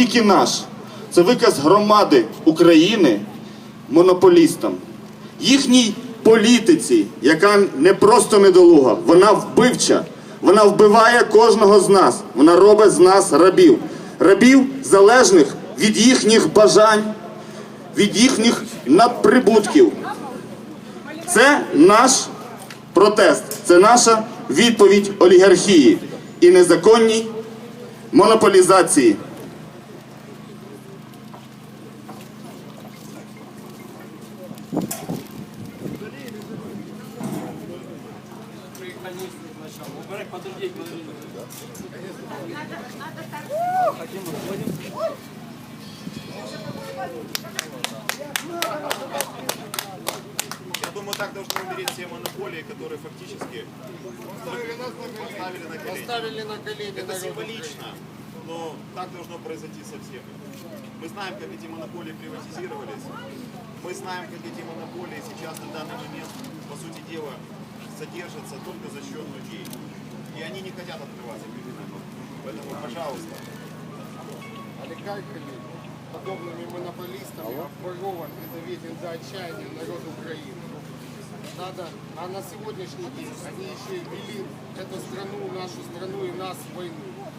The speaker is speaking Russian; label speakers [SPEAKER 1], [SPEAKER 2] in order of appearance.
[SPEAKER 1] тільки наш. Це виказ громади України монополістам. Їхній політиці, яка не просто недолуга, вона вбивча. Вона вбиває кожного з нас. Вона робить з нас рабів. Рабів залежних від їхніх бажань, від їхніх надприбутків. Це наш протест, це наша відповідь олігархії і незаконній монополізації.
[SPEAKER 2] Я думаю, так должны умереть все монополии, которые фактически поставили на колени.
[SPEAKER 3] Ставили на колени
[SPEAKER 2] Это символично, но так должно произойти со всеми. Мы знаем, как эти монополии приватизировались. Мы знаем, как эти монополии сейчас на данный момент, по сути дела, содержатся только за счет людей. И они не хотят открываться. Поэтому, пожалуйста,
[SPEAKER 3] олигархами, подобными монополистами, обворован и доведен до отчаяния народ Украины. Надо, а на сегодняшний день они еще и ввели эту страну, нашу страну и нас в войну.